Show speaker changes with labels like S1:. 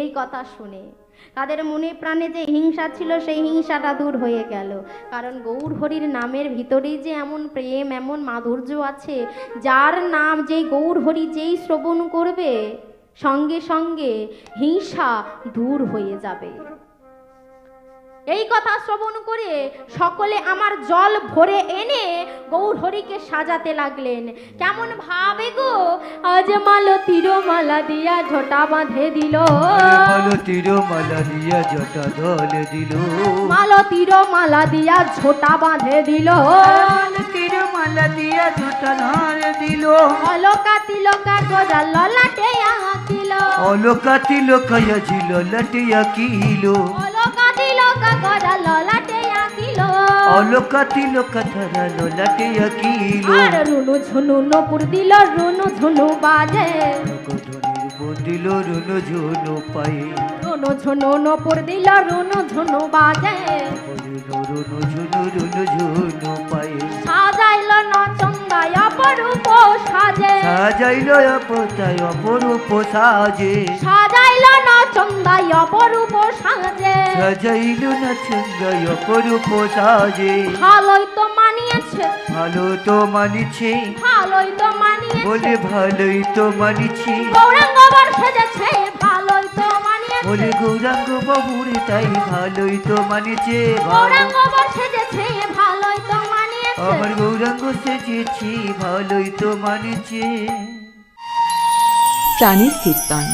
S1: এই কথা শুনে। তাদের মনে প্রাণে যে হিংসা ছিল, সেই হিংসাটা দূর হয়ে গেল। কারণ গৌর হরির নামের ভিতরেই যে এমন প্রেম, এমন মাধুর্য আছে, যার নাম যেই গৌর হরি যেই শ্রবণ করবে, সঙ্গে সঙ্গে হিংসা দূর হয়ে যাবে। এই কথা শ্রবণ করে সকলে আমার জল ভরে এনে গৌর হরিকে সাজাতে লাগলেন। কেমন ভাবে আজ মালা দিয়া ঝোটা বাঁধে দিল।
S2: মালা দিয়া জটা ধলে দিল।
S1: মালা দিয়া ঝোটা বাঁধে দিল।
S2: মালতীর মালা দিয়া জটা ধলে দিল।
S1: অলকা তিলকা গোজা ললাটে আঁকিল
S2: অলকা তিলকায়া ছিল লটিয়া কিলো।
S1: অলকা তিলকা আঁকিল
S2: অলকা তিলকা ধরালো লটিয়া কিলো
S1: আর রুনু ঝুনু নপুর দিল রুনু ঝুনু বাজে।
S2: ধনির বন্দিল রুনু ঝুনু পায়ে।
S1: রুনু ঝুনু নপুর দিল রুনু ঝুনু বাজে।
S2: রুনু ঝুনু রুনু ঝুনু পায়ে।
S1: সাজাইল নচন্দায় অপরূপ সাজে।
S2: সাজাইল অপতায় অপরূপ সাজে।
S1: সাজাইল নচন্দায় অপরূপ সাজে
S2: সাজাইল না চন্দায় অপরূপ সাজে।
S1: ভালোই তো মানিয়েছে।
S2: ভালো তো মানিছে।
S1: ভালোই তো মানিয়েছে।
S2: বলে ভালোই তো মানিছে।
S1: গৌরাঙ্গ বর সেজেছে ভালোই তো মানিয়েছে।
S2: বলে গৌরাঙ্গ বাবুরে তাই ভালোই তো মানিছে।
S1: গৌরাঙ্গ বর সেজেছে ভালোই তো মানিয়েছে।
S2: আমার গৌরাঙ্গ সেজেছি ভালোই তো মানিছে।
S3: প্রাণের কীর্তন।